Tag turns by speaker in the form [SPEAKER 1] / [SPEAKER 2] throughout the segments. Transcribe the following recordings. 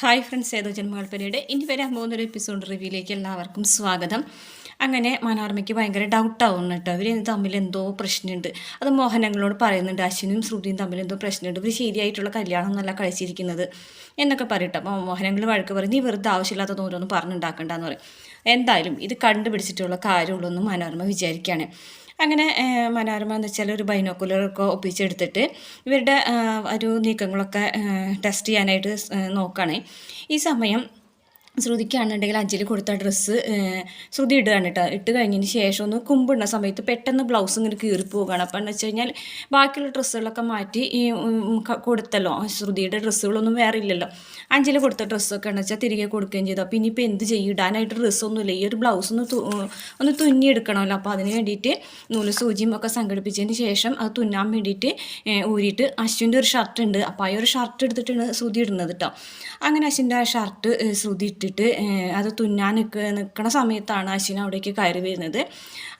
[SPEAKER 1] Hi friends ഏതോ ജന്മകൽപ്പനയുടെ ഇനി വരാൻ പോകുന്നൊരു എപ്പിസോഡ് റിവ്യൂയിലേക്ക് എല്ലാവർക്കും സ്വാഗതം. അങ്ങനെ മനോരമയ്ക്ക് ഭയങ്കര ഡൗട്ടാവുന്നു കേട്ടോ. ഇവർ തമ്മിൽ എന്തോ പ്രശ്നമുണ്ട്. അത് മോഹനങ്ങളോട് പറയുന്നുണ്ട് അശ്വിനും ശ്രുതിയും തമ്മിൽ എന്തോ പ്രശ്നമുണ്ട്. ഇവർ ശരിയായിട്ടുള്ള കല്യാണം എന്നല്ല കഴിച്ചിരിക്കുന്നത് എന്നൊക്കെ പറയട്ടെ. അപ്പോൾ മോഹനങ്ങൾ വഴക്ക് പറയും നീ വെറുതെ ആവശ്യമില്ലാത്ത ഓരോന്നും പറഞ്ഞുണ്ടാക്കണ്ടെന്ന് പറയും. എന്തായാലും ഇത് കണ്ടുപിടിച്ചിട്ടുള്ള കാര്യമുള്ളൊന്നും മനോരമ വിചാരിക്കുകയാണ്. അങ്ങനെ മനോരമ എന്ന് വെച്ചാൽ ഒരു ബൈനോക്കുലറൊക്കെ ഒപ്പിച്ചെടുത്തിട്ട് ഇവരുടെ ഒരു നീക്കങ്ങളൊക്കെ ടെസ്റ്റ് ചെയ്യാനായിട്ട് നോക്കുകയാണ് ഈ സമയം ശ്രുതിക്കാണെന്നുണ്ടെങ്കിൽ അഞ്ജലി കൊടുത്ത ഡ്രസ്സ് ശ്രുതി ഇടുകയാണ് കേട്ടോ. ഇട്ട് കഴിഞ്ഞതിന് ശേഷം ഒന്ന് കുമ്പിടുന്ന സമയത്ത് പെട്ടെന്ന് ബ്ലൗസ് ഇങ്ങനെ കീറി പോവുകയാണ്. അപ്പം എന്ന് വെച്ച് കഴിഞ്ഞാൽ ബാക്കിയുള്ള ഡ്രസ്സുകളൊക്കെ മാറ്റി കൊടുത്തല്ലോ. ശ്രുതിയുടെ ഡ്രസ്സുകളൊന്നും വേറെ ഇല്ലല്ലോ. അഞ്ജലി കൊടുത്ത ഡ്രസ്സൊക്കെ എന്ന് വെച്ചാൽ തിരികെ കൊടുക്കുകയും ചെയ്തു. അപ്പോൾ ഇനിയിപ്പോൾ എന്ത് ചെയ്യും? ഇടാനായിട്ട് ഡ്രസ്സൊന്നുമില്ല ഈ ഒരു ബ്ലൗസ് ഒന്ന് ഒന്ന് തുന്നിയെടുക്കണമല്ലോ. അപ്പോൾ അതിന് വേണ്ടിയിട്ട് നൂൽ സൂചിയും ഒക്കെ സംഘടിപ്പിച്ചതിന് ശേഷം അത് തുന്നാൻ വേണ്ടിയിട്ട് ഊരിയിട്ട് അശ്വിന്റെ ഒരു ഷർട്ട് ഉണ്ട്. അപ്പോൾ ആ ഒരു ഷർട്ട് എടുത്തിട്ടാണ് ശ്രുതി ഇടുന്നത് കേട്ടോ. അങ്ങനെ അശ്വിന്റെ ആ ഷർട്ട് ശ്രുതി ഇട്ടിട്ട് ഏഹ്, അത് തുന്നാൻ നിൽക്ക നിൽക്കുന്ന സമയത്താണ് അശ്വിൻ അവിടേക്ക് കയറി വരുന്നത്.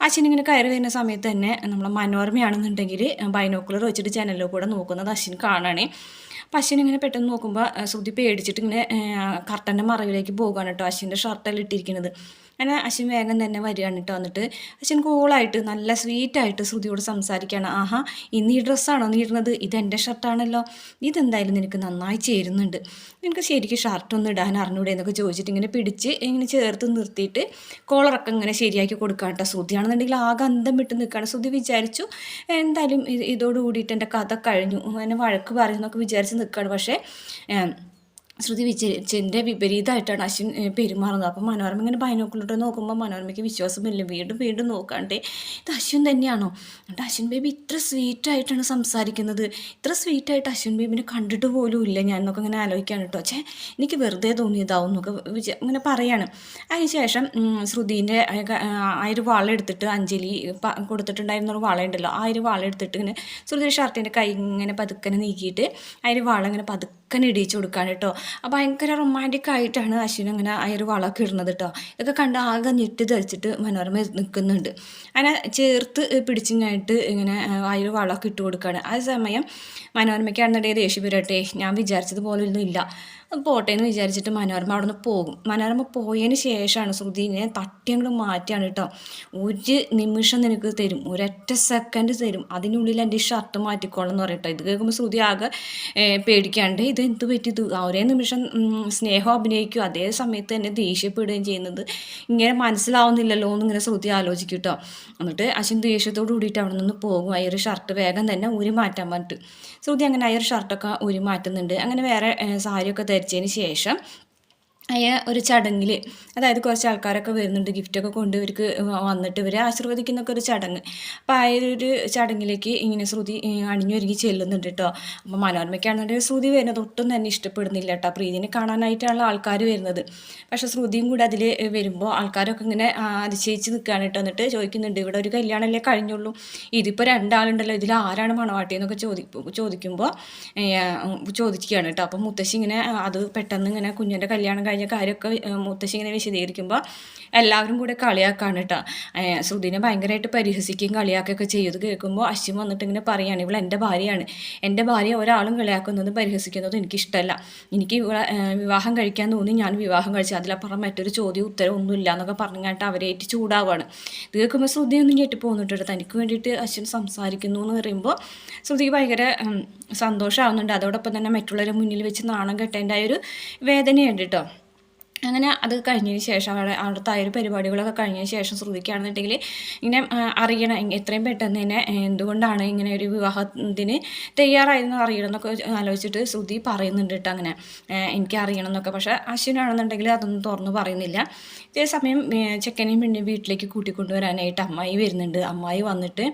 [SPEAKER 1] അശ്വിൻ ഇങ്ങനെ കയറി വരുന്ന സമയത്ത് തന്നെ നമ്മളെ മനോരമയാണെന്നുണ്ടെങ്കിൽ ബൈനോക്കുലർ വെച്ചിട്ട് ജനലിൽ കൂടെ നോക്കുന്നത് അശ്വിൻ കാണാണ്. അപ്പം അശ്വിൻ ഇങ്ങനെ പെട്ടെന്ന് നോക്കുമ്പോൾ ശ്രുതി പേടിച്ചിട്ട് ഇങ്ങനെ കർട്ടന്റെ മറവിലേക്ക് പോകുകയാണ് കേട്ടോ അശ്വിന്റെ ഷർട്ടെല്ലാം ഇട്ടിരിക്കുന്നത്. അങ്ങനെ അശ്വിൻ വേഗം തന്നെ വരികയാണ് കേട്ടോ വന്നിട്ട് അശ്വിൻ കൂളായിട്ട് നല്ല സ്വീറ്റായിട്ട് ശ്രുതിയോട് സംസാരിക്കുകയാണ്. ആഹാ ഇന്ന് ഈ ഡ്രസ്സാണോ നീ ഇടുന്നത്? എന്റെ ഷർട്ടാണല്ലോ ഇതെന്തായാലും നിനക്ക് നന്നായി ചേരുന്നുണ്ട്. നിനക്ക് ശരിക്കും ഷർട്ടൊന്നും ഇടാൻ അറിഞ്ഞൂടെ എന്നൊക്കെ ചോദിച്ചിട്ട് ഇങ്ങനെ പിടിച്ച് ഇങ്ങനെ ചേർത്ത് നിർത്തിയിട്ട് കോളറൊക്കെ ഇങ്ങനെ ശരിയാക്കി കൊടുക്കാം കേട്ടോ ശ്രുതിയാണെന്നുണ്ടെങ്കിൽ ആകെ അന്തം വിട്ട് നിൽക്കുകയാണ്. ശ്രുതി വിചാരിച്ചു എന്തായാലും ഇതോടുകൂടിയിട്ട് ഇതോട് കൂടിയിട്ട് എന്റെ കഥ കഴിഞ്ഞു. എന്നെ വഴക്ക് പറയുന്നൊക്കെ വിചാരിച്ച് നിൽക്കുകയാണ്. പക്ഷേ ശ്രുതി വിജയിച്ചതിന്റെ വിപരീതമായിട്ടാണ് അശ്വിൻ പെരുമാറുന്നത്. അപ്പോൾ മനോരമ ഇങ്ങനെ ബൈനോക്കുള്ളിട്ട് നോക്കുമ്പോൾ മനോരമയ്ക്ക് വിശ്വാസമില്ല. വീണ്ടും വീണ്ടും നോക്കാണ്ട് ഇത് അശ്വിൻ തന്നെയാണോ? എന്നിട്ട് അശ്വിൻ ബേബി ഇത്ര സ്വീറ്റായിട്ടാണ് സംസാരിക്കുന്നത്. ഇത്ര സ്വീറ്റായിട്ട് അശ്വിൻ ബേബിനെ കണ്ടിട്ട് പോലും ഇല്ല. ഞാൻ എന്നൊക്കെ ഇങ്ങനെ ആലോചിക്കാണ് കേട്ടോ. പക്ഷേ എനിക്ക് വെറുതെ തോന്നിയതാവും എന്നൊക്കെ വിജയ ഇങ്ങനെ പറയാണ്. അതിനുശേഷം ശ്രുതിന്റെ ആ ഒരു എടുത്തിട്ട് അഞ്ജലി കൊടുത്തിട്ടുണ്ടായിരുന്നൊരു കൊടുത്തിട്ടുണ്ടായിരുന്ന ഒരു ആ ഒരു വള എടുത്തിട്ട് ഇങ്ങനെ ശ്രുതി ഷർട്ടിന്റെ കൈ ഇങ്ങനെ പതുക്കനെ നീക്കിയിട്ട് ആ ഒരു വള ഇങ്ങനെ പതുക്കനെ ഇടിച്ചു കൊടുക്കാൻ കേട്ടോ. അപ്പോൾ ഭയങ്കര റൊമാന്റിക് ആയിട്ടാണ് അശ്വിൻ അങ്ങനെ ആ ഒരു വളമൊക്കെ ഇടുന്നത് കേട്ടോ. ഇതൊക്കെ കണ്ട് ആകെ ഞെട്ടി ധരിച്ചിട്ട് മനോരമ നിൽക്കുന്നുണ്ട്. അങ്ങനെ ചേർത്ത് പിടിച്ചിങ്ങായിട്ട് ഇങ്ങനെ ആ ഒരു വളമൊക്കെ ഇട്ട് കൊടുക്കുകയാണ് ആ സമയം മനോരമയ്ക്കാണെന്നുണ്ടെങ്കിൽ ദേഷ്യം വരട്ടെ. ഞാൻ വിചാരിച്ചതുപോലെ ഒന്നും ഇല്ല പോട്ടെ എന്ന് വിചാരിച്ചിട്ട് മനോരമ അവിടെ നിന്ന് പോകും. മനോരമ പോയതിന് ശേഷമാണ് ശ്രുതിനെ തട്ടി അങ്ങോട്ട് മാറ്റിയാണ് കേട്ടോ. ഒരു നിമിഷം നിനക്ക് തരും. ഒരൊറ്റ സെക്കൻഡ് തരും. അതിനുള്ളിൽ എന്റെ ഷർട്ട് മാറ്റിക്കോളെന്ന് പറയട്ടോ ഇത് കേൾക്കുമ്പോൾ ശ്രുതി ആകെ പേടിക്കാണ്ട് ഇത് എന്ത് പറ്റി? ഒരേ നിമിഷം സ്നേഹം അഭിനയിക്കും. അതേ സമയത്ത് തന്നെ ദേഷ്യപ്പെടുകയും ചെയ്യുന്നത്. ഇങ്ങനെ മനസ്സിലാവുന്നില്ലല്ലോ എന്നിങ്ങനെ ശ്രുതി ആലോചിക്കും കേട്ടോ എന്നിട്ട് അശ്വിൻ ദേഷ്യത്തോട് കൂടിയിട്ട് അവിടെ നിന്ന് പോകും. ആ ഒരു ഷർട്ട് വേഗം തന്നെ ഊരി മാറ്റാൻ പറഞ്ഞിട്ട്. ശ്രുതി അങ്ങനെ ആ ഒരു ഷർട്ടൊക്കെ ഊരി മാറ്റുന്നുണ്ട്. അങ്ങനെ വേറെ സാരിയൊക്കെ ധരിച്ചതിന് ശേഷം അയ ഒരു ചടങ്ങിൽ അതായത് കുറച്ച് ആൾക്കാരൊക്കെ വരുന്നുണ്ട് ഗിഫ്റ്റൊക്കെ കൊണ്ട് ഇവർക്ക് വന്നിട്ട് ഇവരെ ആശീർവദിക്കുന്നൊക്കെ ഒരു ചടങ്ങ്. അപ്പോൾ ആ ഒരു ചടങ്ങിലേക്ക് ഇങ്ങനെ ശ്രുതി അണിഞ്ഞൊരുങ്ങി ചെല്ലുന്നുണ്ട് കേട്ടോ അപ്പോൾ മനോരമയ്ക്കാണെന്നുണ്ടെങ്കിൽ ശ്രുതി വരുന്നത് ഒട്ടും തന്നെ ഇഷ്ടപ്പെടുന്നില്ല കേട്ടോ പ്രീതിനെ കാണാനായിട്ടാണ് ആൾക്കാർ വരുന്നത്. പക്ഷേ ശ്രുതിയും കൂടെ അതിൽ വരുമ്പോൾ ആൾക്കാരൊക്കെ ഇങ്ങനെ അതിശയിച്ച് നിൽക്കുകയാണ് കേട്ടോ എന്നിട്ട് ചോദിക്കുന്നുണ്ട് ഇവിടെ ഒരു കല്യാണമല്ലേ കഴിഞ്ഞുള്ളൂ? ഇതിപ്പോൾ രണ്ടാളുണ്ടല്ലോ ഇതിൽ ആരാണ് മണവാട്ടി? എന്നൊക്കെ ചോദി ചോദിക്കുമ്പോൾ ചോദിക്കുകയാണ് കേട്ടോ അപ്പോൾ മുത്തശ്ശി ഇങ്ങനെ അത് പെട്ടെന്ന് ഇങ്ങനെ കുഞ്ഞിന്റെ കല്യാണം കഴിഞ്ഞ കാര്യമൊക്കെ മുത്തശ്ശി ഇങ്ങനെ വിശദീകരിക്കുമ്പോൾ എല്ലാവരും കൂടെ കളിയാക്കാണ് കേട്ടോ ശ്രുതിനെ ഭയങ്കരമായിട്ട് പരിഹസിക്കുകയും കളിയാക്കുകയൊക്കെ ചെയ്ത് കേൾക്കുമ്പോൾ അശ്വിൻ വന്നിട്ട് ഇങ്ങനെ പറയുകയാണ് ഇവൾ എന്റെ ഭാര്യയാണ്. എന്റെ ഭാര്യ ഒരാളും കളിയാക്കുന്നതും പരിഹസിക്കുന്നതും എനിക്കിഷ്ടമല്ല എനിക്ക് വിവാഹം കഴിക്കാൻ തോന്നി ഞാൻ വിവാഹം കഴിച്ചു. അതിലപ്പുറം മറ്റൊരു ചോദ്യം ഉത്തരം ഒന്നുമില്ല എന്നൊക്കെ പറഞ്ഞിട്ട് അവരേറ്റ് ചൂടാവുകയാണ് ഇത് കേൾക്കുമ്പോൾ ശ്രുതി ഒന്നും ഞെട്ടിപ്പോകുന്നുണ്ട് തനിക്ക് വേണ്ടിയിട്ട് അശ്വിൻ സംസാരിക്കുന്നു എന്ന് പറയുമ്പോൾ ശ്രുതിക്ക് ഭയങ്കര സന്തോഷമാവുന്നുണ്ട് അതോടൊപ്പം തന്നെ മറ്റുള്ളവരുടെ മുന്നിൽ വെച്ച് നാണം കെട്ടേണ്ട ഒരു വേദനയുണ്ട് കേട്ടോ അങ്ങനെ അത് കഴിഞ്ഞതിന് ശേഷം അവിടെ അവിടുത്തെ ആ ഒരു പരിപാടികളൊക്കെ കഴിഞ്ഞതിന് ശേഷം ശ്രദ്ധിക്കുകയാണെന്നുണ്ടെങ്കിൽ ഇങ്ങനെ അറിയണം എത്രയും പെട്ടെന്ന് തന്നെ എന്തുകൊണ്ടാണ് ഇങ്ങനെ ഒരു വിവാഹത്തിന് തയ്യാറായെന്ന് അറിയണം എന്നൊക്കെ ആലോചിച്ചിട്ട് ശ്രുതി പറയുന്നുണ്ട് കേട്ടോ അങ്ങനെ. എനിക്ക് അറിയണം എന്നൊക്കെ പക്ഷേ അശ്വിനാണെന്നുണ്ടെങ്കിൽ അതൊന്നും തുറന്നു പറയുന്നില്ല. ഇതേ സമയം ചെക്കനെയും പെണ്ണിനെയും വീട്ടിലേക്ക് കൂട്ടിക്കൊണ്ടുവരാനായിട്ട് അമ്മായി വരുന്നുണ്ട്. അമ്മായി വന്നിട്ട്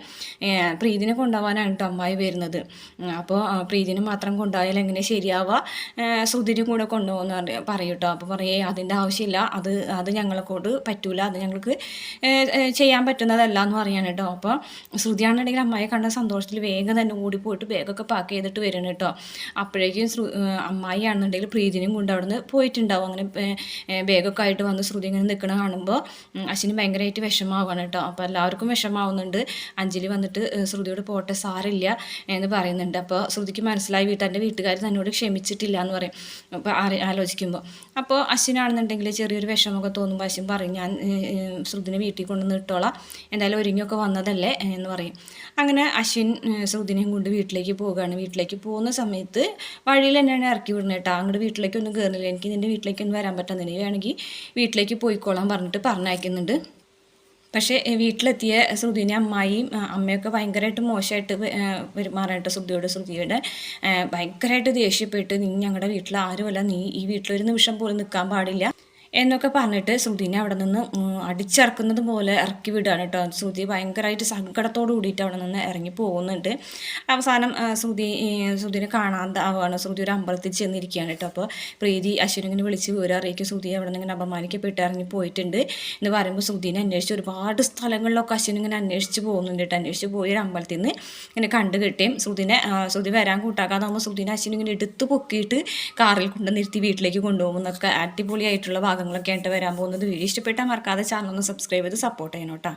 [SPEAKER 1] പ്രീതിനെ കൊണ്ടുപോകാനാണ് കേട്ടോ അമ്മായി വരുന്നത്. അപ്പോൾ പ്രീതിനെ മാത്രം കൊണ്ടുപോയാൽ എങ്ങനെ ശരിയാവുക? ശ്രുതിനും കൂടെ കൊണ്ടുപോകുന്ന പറയും കേട്ടോ. അപ്പോൾ പറയേ അതിന്റെ ആവശ്യമില്ല. അത് അത് ഞങ്ങളെക്കൊണ്ട് പറ്റൂല. അത് ഞങ്ങൾക്ക് ചെയ്യാൻ പറ്റുന്നതല്ല എന്ന് പറയാണ് കേട്ടോ. അപ്പോൾ ശ്രുതിയാണെന്നുണ്ടെങ്കിൽ അമ്മയെ കണ്ട സന്തോഷത്തിൽ വേഗം തന്നെ ഓടിപ്പോയിട്ട് ബാഗൊക്കെ പാക്ക് ചെയ്തിട്ട് വരണം കേട്ടോ. അപ്പോഴേക്കും ശ്രു അമ്മായി ആണെന്നുണ്ടെങ്കിൽ പ്രീതിനും കൊണ്ട് അവിടെ നിന്ന് പോയിട്ടുണ്ടാവും. അങ്ങനെ ബാഗൊക്കെ ആയിട്ട് വന്ന് ശ്രുതി ഇങ്ങനെ നിൽക്കണ കാണുമ്പോൾ അച്ഛന് ഭയങ്കരമായിട്ട് വിഷമാവാണ് കേട്ടോ. അപ്പോൾ എല്ലാവർക്കും വിഷമാവുന്നുണ്ട് അഞ്ജലി വന്നിട്ട് ശ്രുതിയോട് പോട്ടെ സാരില്ല എന്ന് പറയുന്നുണ്ട്. അപ്പോൾ ശ്രുതിക്ക് മനസ്സിലായി വീട്ടെന്റെ വീട്ടുകാർ തന്നോട് ക്ഷമിച്ചിട്ടില്ല എന്ന് പറയും. അപ്പോൾ ആലോചിക്കുമ്പോൾ അപ്പോൾ അശ്വിനാണെന്നുണ്ടെങ്കിൽ ചെറിയൊരു വിഷമമൊക്കെ തോന്നും. അശ്വിൻ പറയും ഞാൻ ശ്രുതിനെ വീട്ടിൽ കൊണ്ടുവന്ന് ഇട്ടോളാം. എന്തായാലും ഒരുങ്ങിയൊക്കെ വന്നതല്ലേ? എന്ന് പറയും. അങ്ങനെ അശ്വിൻ ശ്രുതിനെയും കൊണ്ട് വീട്ടിലേക്ക് പോവുകയാണ്. വീട്ടിലേക്ക് പോകുന്ന സമയത്ത് വഴിയിൽ തന്നെയാണ് ഇറക്കി വിടുന്നത് കേട്ടോ. അങ്ങോട്ട് വീട്ടിലേക്കൊന്നും കയറുന്നില്ല എനിക്ക് നിന്റെ വീട്ടിലേക്കൊന്നും വരാൻ പറ്റുന്നില്ല വേണമെങ്കിൽ വീട്ടിലേക്ക് പോയിക്കോളാൻ പറഞ്ഞിട്ട് പറഞ്ഞയക്കുന്നുണ്ട്. പക്ഷേ വീട്ടിലെത്തിയ ശ്രുതിനെ അമ്മായിയും അമ്മയൊക്കെ ഭയങ്കരമായിട്ട് മോശമായിട്ട് പെരുമാറായിട്ട് ശ്രുതിയോട് ശ്രുതിയുടെ. ഭയങ്കരമായിട്ട് ദേഷ്യപ്പെട്ട് നീ ഞങ്ങളുടെ വീട്ടിൽ ആരുമല്ല. നീ ഈ വീട്ടിലൊരു നിമിഷം പോലും നിൽക്കാൻ പാടില്ല. എന്നൊക്കെ പറഞ്ഞിട്ട് ശ്രുതിനെ അവിടെ നിന്ന് അടിച്ചിറക്കുന്നത് പോലെ ഇറക്കി വിടുകയാണ് കേട്ടോ. ശ്രുതി ഭയങ്കരമായിട്ട് സങ്കടത്തോട് കൂടിയിട്ട് അവിടെ നിന്ന് ഇറങ്ങി പോകുന്നുണ്ട്. അവസാനം ശ്രുതി ശ്രുതിനെ കാണാതാവുകയാണ് ശ്രുതി ഒരു അമ്പലത്തിൽ ചെന്നിരിക്കുകയാണ് കേട്ടോ. അപ്പോൾ പ്രീതി അശ്വിനിങ്ങനെ വിളിച്ച് വിവരം അറിയിക്കും. ശ്രുതി അവിടെ നിന്ന് ഇങ്ങനെ അപമാനിക്കപ്പെട്ട് ഇറങ്ങി പോയിട്ടുണ്ട്. എന്ന് പറയുമ്പോൾ ശ്രുതിനെ അന്വേഷിച്ച് ഒരുപാട് സ്ഥലങ്ങളിലൊക്കെ അശ്വിൻ ഇങ്ങനെ അന്വേഷിച്ച് പോകുന്നുണ്ട് കേട്ടോ. അന്വേഷിച്ച് പോയി ഒരു അമ്പലത്തിൽ നിന്ന് ഇങ്ങനെ കണ്ടു കിട്ടിയും ശ്രുതിനെ ശ്രുതി വരാൻ കൂട്ടാക്കാതാകുമ്പോൾ ശ്രുതിനെ അശ്വിൻ ഇങ്ങനെ എടുത്ത് പൊക്കിയിട്ട് കാറിൽ കൊണ്ടു നിർത്തി വീട്ടിലേക്ക് കൊണ്ടുപോകുമെന്നൊക്കെ അടിപൊളിയായിട്ടുള്ള അടിപൊളിയായിട്ടുള്ള ഭാഗങ്ങളൊക്കെ ആയിട്ട് വരാൻ പോകുന്നത്. വീഡിയോ ഇഷ്ടപ്പെട്ടാൽ മറക്കാതെ ചാനൽ ഒന്ന് സബ്സ്ക്രൈബ് ചെയ്ത് സപ്പോർട്ട് ചെയ്യണം കേട്ടോ.